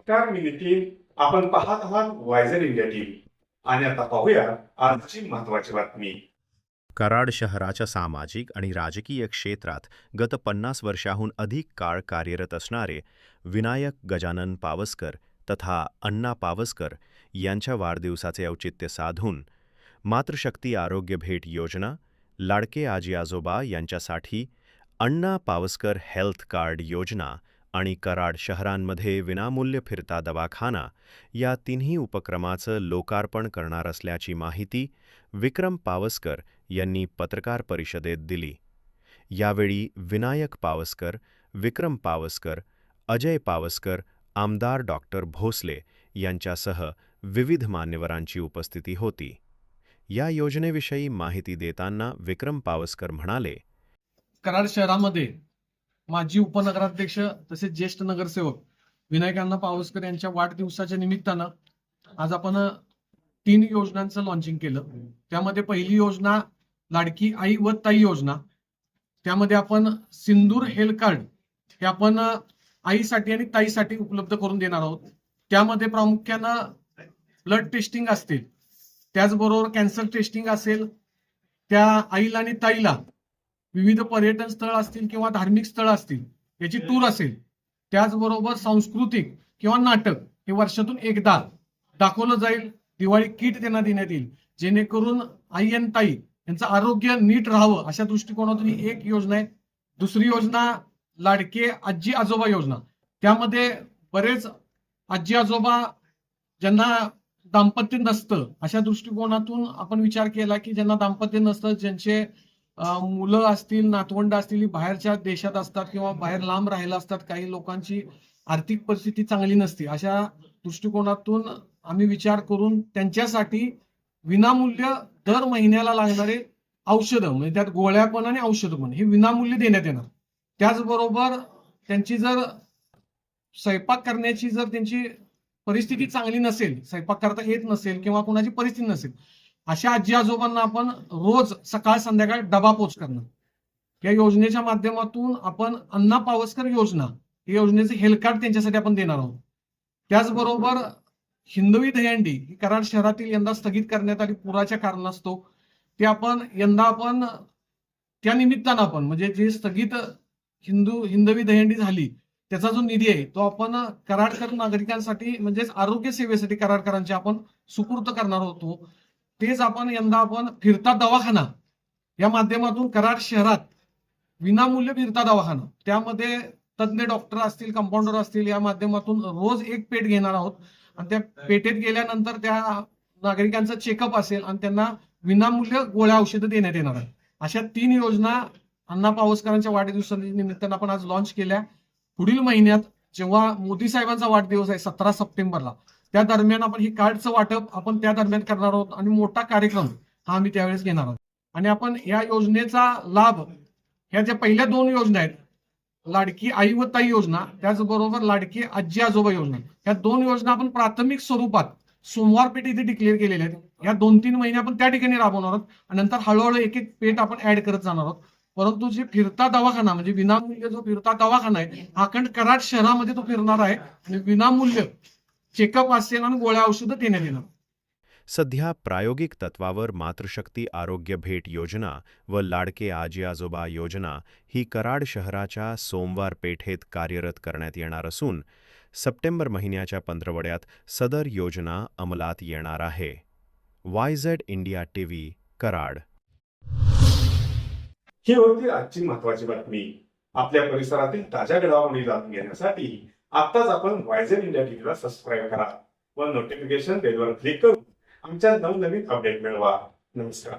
नमस्कार मी नितीन आपण पाहत आहात वायझर इंडिया टीव्ही आणि आता पाहूया आजची महत्वाची बातमी. कराड शहराच्या सामाजिक आणि राजकीय क्षेत्रात गत पन्नास वर्षाहून अधिक काळ कार्यरत असणारे विनायक गजानन पावसकर तथा अण्णा पावसकर यांच्या वाढदिवसाचे औचित्य साधून मातृशक्ती आरोग्य भेट योजना लाडके आजी आजोबा यांच्यासाठी अण्णा पावसकर हेल्थ कार्ड योजना आणि कराड शहरांमध्ये विनामूल्य फिरता दवाखाना या तिन्ही उपक्रमाचं लोकार्पण करणार असल्याची माहिती विक्रम पावसकर यांनी पत्रकार परिषदेत दिली. यावेळी विनायक पावसकर विक्रम पावसकर अजय पावसकर आमदार डॉक्टर भोसले यांच्यासह विविध मान्यवरांची उपस्थिती होती. या योजनेविषयी माहिती देताना विक्रम पावसकर म्हणाले कराड शहरामध्ये माजी उपनगराध्यक्ष तसेच ज्येष्ठ नगरसेवक विनायकांना पावसकर यांच्या वाढदिवसाच्या निमित्तानं आज आपण तीन योजनांचं लॉन्चिंग केलं. त्यामध्ये पहिली योजना लाडकी आई व ताई योजना. त्यामध्ये आपण सिंदूर हेल्थ कार्ड हे आपण आईसाठी आणि ताईसाठी उपलब्ध करून देणार आहोत. त्यामध्ये प्रामुख्यानं ब्लड टेस्टिंग असतील. त्याचबरोबर कॅन्सर टेस्टिंग असेल. त्या आईला आणि ताईला विविध पर्यटन स्थळ असतील किंवा धार्मिक स्थळ असतील याची टूर असेल. त्याचबरोबर सांस्कृतिक किंवा नाटक हे वर्षातून एकदा दाखवलं जाईल. दिवाळी किट त्यांना देण्यात येईल. जेणेकरून आई आणि ताई यांचं आरोग्य नीट राहावं अशा दृष्टिकोनातून ही एक योजना आहे. दुसरी योजना लाडके आजी आजोबा योजना. त्यामध्ये बरेच आजी आजोबा ज्यांना दाम्पत्य नसतं अशा दृष्टिकोनातून आपण विचार केला की ज्यांना दाम्पत्य नसतं ज्यांचे मुलं असतील नातवंड असतील बाहेरच्या देशात असतात किंवा बाहेर लांब राहिला असतात काही लोकांची आर्थिक परिस्थिती चांगली नसते. अशा दृष्टिकोनातून आम्ही विचार करून त्यांच्यासाठी विनामूल्य दर महिन्याला लागणारे औषधं म्हणजे त्यात गोळ्या पण आणि औषधं पण हे विनामूल्य देण्यात येणार. त्याचबरोबर त्यांची जर स्वयंपाक करण्याची जर त्यांची परिस्थिती चांगली नसेल स्वयंपाक करता येत नसेल किंवा कोणाची परिस्थिती नसेल अशा आजी आजोबांना आपण रोज सकाळ संध्याकाळ डबा पोच करणार या योजनेच्या माध्यमातून आपण अण्णा पावसकर योजना या योजनेचे हेल्थ कार्ड त्यांच्यासाठी आपण देणार आहोत. त्याचबरोबर हिंदवी दहीहंडी ही कराड शहरातील यंदा स्थगित करण्यात आली पुराच्या कारणास्तव. ते आपण यंदा आपण त्या निमित्तानं आपण म्हणजे जे स्थगित हिंदू हिंदवी दहंडी झाली त्याचा जो निधी आहे तो आपण कराडकर नागरिकांसाठी म्हणजेच आरोग्य सेवेसाठी कराडकरांचे आपण सुपूर्त करणार होतो. तेच आपण यंदा आपण फिरता दवाखाना. या माध्यमातून कराड शहरात विनामूल्य फिरता दवाखाना. त्यामध्ये तज्ज्ञ डॉक्टर असतील कंपाऊंडर असतील या माध्यमातून रोज एक पेट घेणार आहोत. आणि त्या पेटेत गेल्यानंतर त्या नागरिकांचा चेकअप असेल आणि त्यांना विनामूल्य गोळ्या औषधं देण्यात येणार आहेत. अशा तीन योजना अण्णा पावसकरांच्या वाढदिवसानिमित्तानं आपण आज लॉन्च केल्या. पुढील महिन्यात जेव्हा मोदी साहेबांचा वाढदिवस आहे सतरा सप्टेंबरला त्या दरम्यान आपण हे कार्डचं वाटप आपण त्या दरम्यान करणार आहोत आणि मोठा कार्यक्रम हा आम्ही त्यावेळेस घेणार आहोत. आणि आपण या योजनेचा लाभ ह्या ज्या पहिल्या दोन योजना आहेत लाडकी आई व ताई योजना त्याचबरोबर लाडकी आजी आजोबा योजना या दोन योजना आपण प्राथमिक स्वरूपात सोमवार पेठ इथे डिक्लेअर केलेल्या आहेत. या दोन तीन महिने आपण त्या ठिकाणी राबवणार आहोत आणि नंतर हळूहळू एक एक पेठ आपण ऍड करत जाणार आहोत. परंतु जे फिरता दवाखाना म्हणजे विनामूल्य जो फिरता दवाखाना आहे हा अखंड कराड शहरामध्ये तो फिरणार आहे आणि विनामूल्य चेकअप असेल आणि गोळ्या औषधं देण्यात येणार सध्या प्रायोगिक तत्वावर मातृशक्ती आरोग्य भेट योजना व लाडके आजी आजोबा योजना ही कराड शहराच्या सोमवार पेठेत कार्यरत करण्यात येणार असून सप्टेंबर महिन्याच्या पंधरवड्यात सदर योजना अंमलात येणार आहे. YZ India TV Karad. ही होती आजची महत्वाची बातमी. आपल्या परिसरातील ताज्या घडामोडी जाणून घेण्यासाठी आताच आपण वायझन इंडिया टीव्हीला सबस्क्राईब करा व नोटिफिकेशन बेलवर क्लिक करून आमच्या नवनवीन अपडेट मिळवा. नमस्कार.